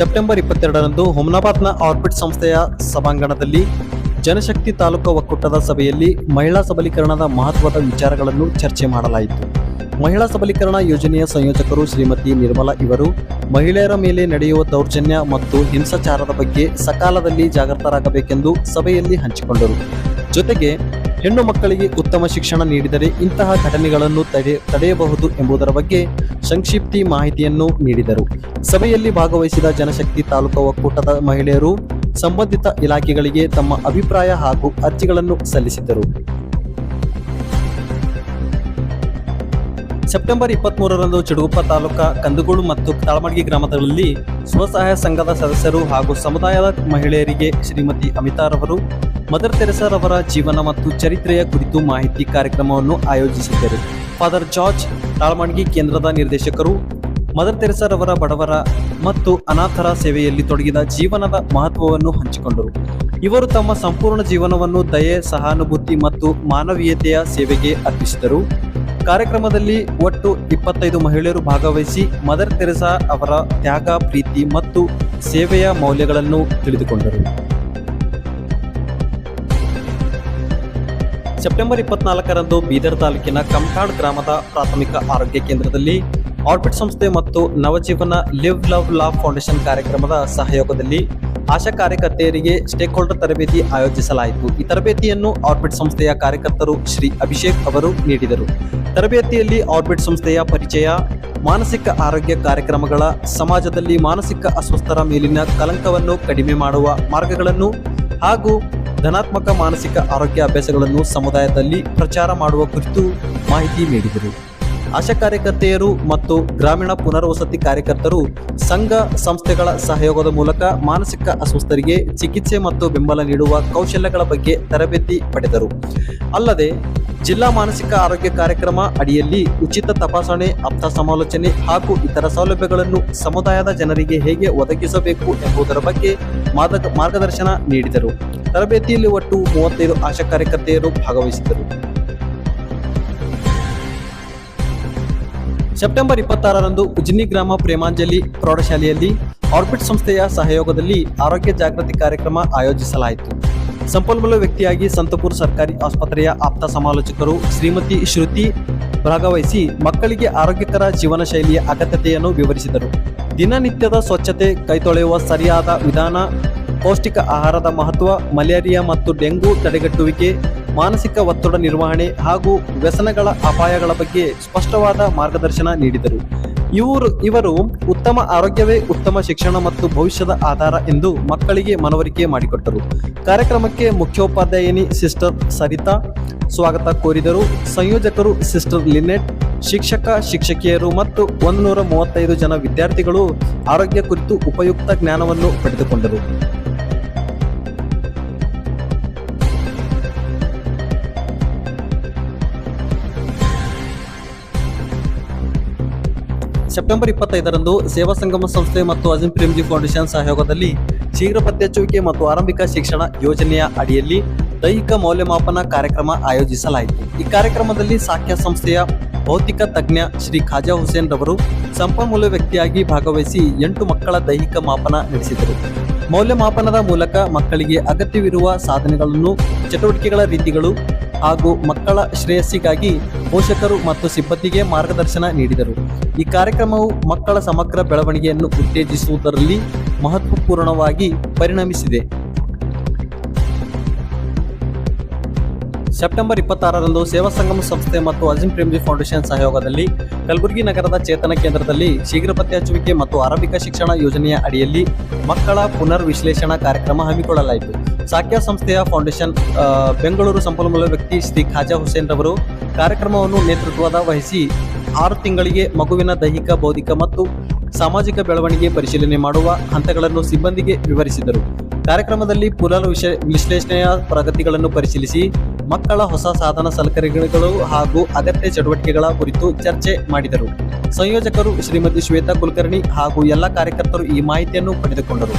September ಇಪ್ಪತ್ತೆರಡರಂದು ಹುಮ್ನಾಬಾದ್ನ orbit ಸಂಸ್ಥೆಯ ಸಭಾಂಗಣದಲ್ಲಿ ಜನಶಕ್ತಿ ತಾಲೂಕು ಒಕ್ಕೂಟದ ಸಭೆಯಲ್ಲಿ ಮಹಿಳಾ ಸಬಲೀಕರಣದ ಮಹತ್ವದ ವಿಚಾರಗಳನ್ನು ಚರ್ಚೆ ಮಾಡಲಾಯಿತು. ಮಹಿಳಾ ಸಬಲೀಕರಣ ಯೋಜನೆಯ ಸಂಯೋಜಕರು ಶ್ರೀಮತಿ ನಿರ್ಮಲಾ ಇವರು, ಮಹಿಳೆಯರ ಮೇಲೆ ನಡೆಯುವ ದೌರ್ಜನ್ಯ ಮತ್ತು ಹಿಂಸಾಚಾರದ ಬಗ್ಗೆ ಸಕಾಲದಲ್ಲಿ ಜಾಗೃತರಾಗಬೇಕೆಂದು ಸಭೆಯಲ್ಲಿ ಹಂಚಿಕೊಂಡರು. ಜೊತೆಗೆ ಹೆಣ್ಣು ಮಕ್ಕಳಿಗೆ ಉತ್ತಮ ಶಿಕ್ಷಣ ನೀಡಿದರೆ ಇಂತಹ ಘಟನೆಗಳನ್ನು ತಡೆ, ತಡೆಯಬಹುದು ಎಂಬುದರ ಬಗ್ಗೆ ಸಂಕ್ಷಿಪ್ತಿ ಮಾಹಿತಿಯನ್ನು ನೀಡಿದರು. ಸಭೆಯಲ್ಲಿ ಭಾಗವಹಿಸಿದ ಜನಶಕ್ತಿ ತಾಲೂಕು ಒಕ್ಕೂಟದ ಮಹಿಳೆಯರು ಸಂಬಂಧಿತ ಇಲಾಖೆಗಳಿಗೆ ತಮ್ಮ ಅಭಿಪ್ರಾಯ ಹಾಗೂ ಅರ್ಜಿಗಳನ್ನು ಸಲ್ಲಿಸಿದರು ಸೆಪ್ಟೆಂಬರ್ ಇಪ್ಪತ್ಮೂರರಂದು ಚಿಡುಗುಪ್ಪ ತಾಲೂಕಾ ಕಂದಗೋಡು ಮತ್ತು ತಾಳಮಡ್ಗಿ ಗ್ರಾಮಗಳಲ್ಲಿ ಸ್ವಸಹಾಯ ಸಂಘದ ಸದಸ್ಯರು ಹಾಗೂ ಸಮುದಾಯದ ಮಹಿಳೆಯರಿಗೆ ಶ್ರೀಮತಿ ಅಮಿತಾರವರು ಮದರ್ ತೆರೆಸಾರವರ ಜೀವನ ಮತ್ತು ಚರಿತ್ರೆಯ ಕುರಿತು ಮಾಹಿತಿ ಕಾರ್ಯಕ್ರಮವನ್ನು ಆಯೋಜಿಸಿದ್ದರು. ಫಾದರ್ ಜಾರ್ಜ್ ತಾಳಮಡ್ಗಿ ಕೇಂದ್ರದ ನಿರ್ದೇಶಕರು, ಮದರ್ ತೆರೆಸಾರವರ ಬಡವರ ಮತ್ತು ಅನಾಥರ ಸೇವೆಯಲ್ಲಿ ತೊಡಗಿದ ಜೀವನದ ಮಹತ್ವವನ್ನು ಹಂಚಿಕೊಂಡರು. ಇವರು ತಮ್ಮ ಸಂಪೂರ್ಣ ಜೀವನವನ್ನು ದಯೆ, ಸಹಾನುಭೂತಿ ಮತ್ತು ಮಾನವೀಯತೆಯ ಸೇವೆಗೆ ಅರ್ಪಿಸಿದರು. ಕಾರ್ಯಕ್ರಮದಲ್ಲಿ ಒಟ್ಟು ಇಪ್ಪತ್ತೈದು ಮಹಿಳೆಯರು ಭಾಗವಹಿಸಿ ಮದರ್ ತೆರೆಸಾ ಅವರ ತ್ಯಾಗ, ಪ್ರೀತಿ ಮತ್ತು ಸೇವೆಯ ಮೌಲ್ಯಗಳನ್ನು ತಿಳಿದುಕೊಂಡರು. ಸೆಪ್ಟೆಂಬರ್ ಇಪ್ಪತ್ನಾಲ್ಕರಂದು ಬೀದರ್ ತಾಲೂಕಿನ ಕಂಠಾಡ್ ಗ್ರಾಮದ ಪ್ರಾಥಮಿಕ ಆರೋಗ್ಯ ಕೇಂದ್ರದಲ್ಲಿ ಆರ್ಬಿಟ್ ಸಂಸ್ಥೆ ಮತ್ತು Navajeevana live love laugh foundation ಕಾರ್ಯಕ್ರಮದ ಸಹಯೋಗದಲ್ಲಿ ಆಶಾ ಕಾರ್ಯಕರ್ತೆಯರಿಗೆ ಸ್ಟೇಕ್ ಹೋಲ್ಡರ್ ತರಬೇತಿ ಆಯೋಜಿಸಲಾಯಿತು. ಈ ತರಬೇತಿಯನ್ನು ಆರ್ಬಿಟ್ ಸಂಸ್ಥೆಯ ಕಾರ್ಯಕರ್ತರು ಶ್ರೀ ಅಭಿಷೇಕ್ ಅವರು ನೀಡಿದರು. ತರಬೇತಿಯಲ್ಲಿ ಆರ್ಬಿಟ್ ಸಂಸ್ಥೆಯ ಪರಿಚಯ, ಮಾನಸಿಕ ಆರೋಗ್ಯ ಕಾರ್ಯಕ್ರಮಗಳ, ಸಮಾಜದಲ್ಲಿ ಮಾನಸಿಕ ಅಸ್ವಸ್ಥರ ಮೇಲಿನ ಕಲಂಕವನ್ನು ಕಡಿಮೆ ಮಾಡುವ ಮಾರ್ಗಗಳನ್ನು ಹಾಗೂ ಧನಾತ್ಮಕ ಮಾನಸಿಕ ಆರೋಗ್ಯ ಅಭ್ಯಾಸಗಳನ್ನು ಸಮುದಾಯದಲ್ಲಿ ಪ್ರಚಾರ ಮಾಡುವ ಕುರಿತು ಮಾಹಿತಿ ನೀಡಿದರು. ಆಶಾ ಕಾರ್ಯಕರ್ತೆಯರು ಮತ್ತು ಗ್ರಾಮೀಣ ಪುನರ್ವಸತಿ ಕಾರ್ಯಕರ್ತರು ಸಂಘ ಸಂಸ್ಥೆಗಳ ಸಹಯೋಗದ ಮೂಲಕ ಮಾನಸಿಕ ಅಸ್ವಸ್ಥರಿಗೆ ಚಿಕಿತ್ಸೆ ಮತ್ತು ಬೆಂಬಲ ನೀಡುವ ಕೌಶಲ್ಯಗಳ ಬಗ್ಗೆ ತರಬೇತಿ ಪಡೆದರು. ಅಲ್ಲದೆ, ಜಿಲ್ಲಾ ಮಾನಸಿಕ ಆರೋಗ್ಯ ಕಾರ್ಯಕ್ರಮ ಅಡಿಯಲ್ಲಿ ಉಚಿತ ತಪಾಸಣೆ ಆಪ್ತ ಸಮಾಲೋಚನೆ ಹಾಗೂ ಇತರ ಸೌಲಭ್ಯಗಳನ್ನು ಸಮುದಾಯದ ಜನರಿಗೆ ಹೇಗೆ ಒದಗಿಸಬೇಕು ಎಂಬುದರ ಬಗ್ಗೆ ಮಾರ್ಗದರ್ಶನ ನೀಡಿದರು. ತರಬೇತಿಯಲ್ಲಿ ಒಟ್ಟು ಮೂವತ್ತೈದು ಆಶಾ ಕಾರ್ಯಕರ್ತೆಯರು ಭಾಗವಹಿಸಿದ್ದರು. ಸೆಪ್ಟೆಂಬರ್ ಇಪ್ಪತ್ತಾರರಂದು ಉಜ್ನಿ ಗ್ರಾಮ ಪ್ರೇಮಾಂಜಲಿ ಪ್ರೌಢಶಾಲೆಯಲ್ಲಿ ಆರ್ಬಿಟ್ ಸಂಸ್ಥೆಯ ಸಹಯೋಗದಲ್ಲಿ ಆರೋಗ್ಯ ಜಾಗೃತಿ ಕಾರ್ಯಕ್ರಮ ಆಯೋಜಿಸಲಾಯಿತು. ಸಂಪನ್ಮೂಲ ವ್ಯಕ್ತಿಯಾಗಿ ಸಂತಪುರ ಸರ್ಕಾರಿ ಆಸ್ಪತ್ರೆಯ ಆಪ್ತ ಸಮಾಲೋಚಕರು ಶ್ರೀಮತಿ ಶ್ರುತಿ ಭಾಗವಹಿಸಿ ಮಕ್ಕಳಿಗೆ ಆರೋಗ್ಯಕರ ಜೀವನ ಶೈಲಿಯ ಅಗತ್ಯತೆಯನ್ನು ವಿವರಿಸಿದರು. ದಿನನಿತ್ಯದ ಸ್ವಚ್ಛತೆ, ಕೈತೊಳೆಯುವ ಸರಿಯಾದ ವಿಧಾನ, ಪೌಷ್ಟಿಕ ಆಹಾರದ ಮಹತ್ವ, ಮಲೇರಿಯಾ ಮತ್ತು ಡೆಂಗು ತಡೆಗಟ್ಟುವಿಕೆ ಮಾನಸಿಕ ಒತ್ತಡ ನಿರ್ವಹಣೆ ಹಾಗೂ ವ್ಯಸನಗಳ ಅಪಾಯಗಳ ಬಗ್ಗೆ ಸ್ಪಷ್ಟವಾದ ಮಾರ್ಗದರ್ಶನ ನೀಡಿದರು. ಇವರು ಇವರು ಉತ್ತಮ ಆರೋಗ್ಯವೇ ಉತ್ತಮ ಶಿಕ್ಷಣ ಮತ್ತು ಭವಿಷ್ಯದ ಆಧಾರ ಎಂದು ಮಕ್ಕಳಿಗೆ ಮನವರಿಕೆ ಮಾಡಿಕೊಟ್ಟರು. ಕಾರ್ಯಕ್ರಮಕ್ಕೆ ಮುಖ್ಯೋಪಾಧ್ಯಾಯಿನಿ ಸಿಸ್ಟರ್ ಸರಿತಾ ಸ್ವಾಗತ ಕೋರಿದರು. ಸಂಯೋಜಕರು ಸಿಸ್ಟರ್ ಲಿನೆಟ್, ಶಿಕ್ಷಕ, ಶಿಕ್ಷಕಿಯರು ಮತ್ತು ಒಂದು ಮೂವತ್ತೈದು ಜನ ವಿದ್ಯಾರ್ಥಿಗಳು ಆರೋಗ್ಯ ಕುರಿತು ಉಪಯುಕ್ತ ಜ್ಞಾನವನ್ನು ಪಡೆದುಕೊಂಡರು. ಸೆಪ್ಟೆಂಬರ್ ಇಪ್ಪತ್ತೈದರಂದು ಸೇವಾ ಸಂಗಮ ಸಂಸ್ಥೆ ಮತ್ತು ಅಜಿಂ ಪ್ರೇಮ್ಜಿ ಫೌಂಡೇಶನ್ ಸಹಯೋಗದಲ್ಲಿ ಶೀಘ್ರ ಪತ್ತೆಹಚ್ಚುವಿಕೆ ಮತ್ತು ಆರಂಭಿಕ ಶಿಕ್ಷಣ ಯೋಜನೆಯ ಅಡಿಯಲ್ಲಿ ದೈಹಿಕ ಮೌಲ್ಯಮಾಪನ ಕಾರ್ಯಕ್ರಮ ಆಯೋಜಿಸಲಾಯಿತು. ಈ ಕಾರ್ಯಕ್ರಮದಲ್ಲಿ ಸಾಖ್ಯ ಸಂಸ್ಥೆಯ ಭೌತಿಕ ತಜ್ಞ ಶ್ರೀ ಖಾಜಾ ಹುಸೇನ್ ರವರು ಸಂಪನ್ಮೂಲ ವ್ಯಕ್ತಿಯಾಗಿ ಭಾಗವಹಿಸಿ ಎಂಟು ಮಕ್ಕಳ ದೈಹಿಕ ಮಾಪನ ನಡೆಸಿದರು. ಮೌಲ್ಯಮಾಪನದ ಮೂಲಕ ಮಕ್ಕಳಿಗೆ ಅಗತ್ಯವಿರುವ ಸಾಧನೆಗಳನ್ನು, ಚಟುವಟಿಕೆಗಳ ರೀತಿಗಳು ಹಾಗೂ ಮಕ್ಕಳ ಶ್ರೇಯಸ್ಸಿಗಾಗಿ ಪೋಷಕರು ಮತ್ತು ಸಿಬ್ಬಂದಿಗೆ ಮಾರ್ಗದರ್ಶನ ನೀಡಿದರು. ಈ ಕಾರ್ಯಕ್ರಮವು ಮಕ್ಕಳ ಸಮಗ್ರ ಬೆಳವಣಿಗೆಯನ್ನು ಉತ್ತೇಜಿಸುವುದರಲ್ಲಿ ಮಹತ್ವಪೂರ್ಣವಾಗಿ ಪರಿಣಮಿಸಿದೆ. ಸೆಪ್ಟೆಂಬರ್ ಇಪ್ಪತ್ತಾರರಂದು ಸೇವಾ ಸಂಗಮ ಸಂಸ್ಥೆ ಮತ್ತು ಅಜಿಂ ಪ್ರೇಮ್ಜಿ ಫೌಂಡೇಶನ್ ಸಹಯೋಗದಲ್ಲಿ ಕಲಬುರಗಿ ನಗರದ ಚೇತನ ಕೇಂದ್ರದಲ್ಲಿ ಶೀಘ್ರ ಪತ್ತೆಹಚ್ಚುವಿಕೆ ಮತ್ತು ಆರಂಭಿಕ ಶಿಕ್ಷಣ ಯೋಜನೆಯ ಅಡಿಯಲ್ಲಿ ಮಕ್ಕಳ ಪುನರ್ ವಿಶ್ಲೇಷಣಾ ಕಾರ್ಯಕ್ರಮ ಹಮ್ಮಿಕೊಳ್ಳಲಾಯಿತು. ಸಾಕ್ಯ ಸಂಸ್ಥೆಯ ಫೌಂಡೇಶನ್ ಬೆಂಗಳೂರು ಸಂಪನ್ಮೂಲ ವ್ಯಕ್ತಿ ಶ್ರೀ ಖಾಜಾ ಹುಸೇನ್ ರವರು ಕಾರ್ಯಕ್ರಮವನ್ನು ನೇತೃತ್ವದ ವಹಿಸಿ ಆರು ತಿಂಗಳಿಗೆ ಮಗುವಿನ ದೈಹಿಕ, ಬೌದ್ಧಿಕ ಮತ್ತು ಸಾಮಾಜಿಕ ಬೆಳವಣಿಗೆ ಪರಿಶೀಲನೆ ಮಾಡುವ ಹಂತಗಳನ್ನು ಸಿಬ್ಬಂದಿಗೆ ವಿವರಿಸಿದರು. ಕಾರ್ಯಕ್ರಮದಲ್ಲಿ ಪುನರ್ ವಿಶ್ಲೇಷಣೆಯ ಪ್ರಗತಿಗಳನ್ನು ಪರಿಶೀಲಿಸಿ ಮಕ್ಕಳ ಹೊಸ ಸಾಧನ ಸಲಕರಣೆಗಳು ಹಾಗೂ ಅಗತ್ಯ ಚಟುವಟಿಕೆಗಳ ಕುರಿತು ಚರ್ಚೆ ಮಾಡಿದರು. ಸಂಯೋಜಕರು ಶ್ರೀಮತಿ ಶ್ವೇತಾ ಕುಲಕರ್ಣಿ ಹಾಗೂ ಎಲ್ಲ ಕಾರ್ಯಕರ್ತರು ಈ ಮಾಹಿತಿಯನ್ನು ಪಡೆದುಕೊಂಡರು.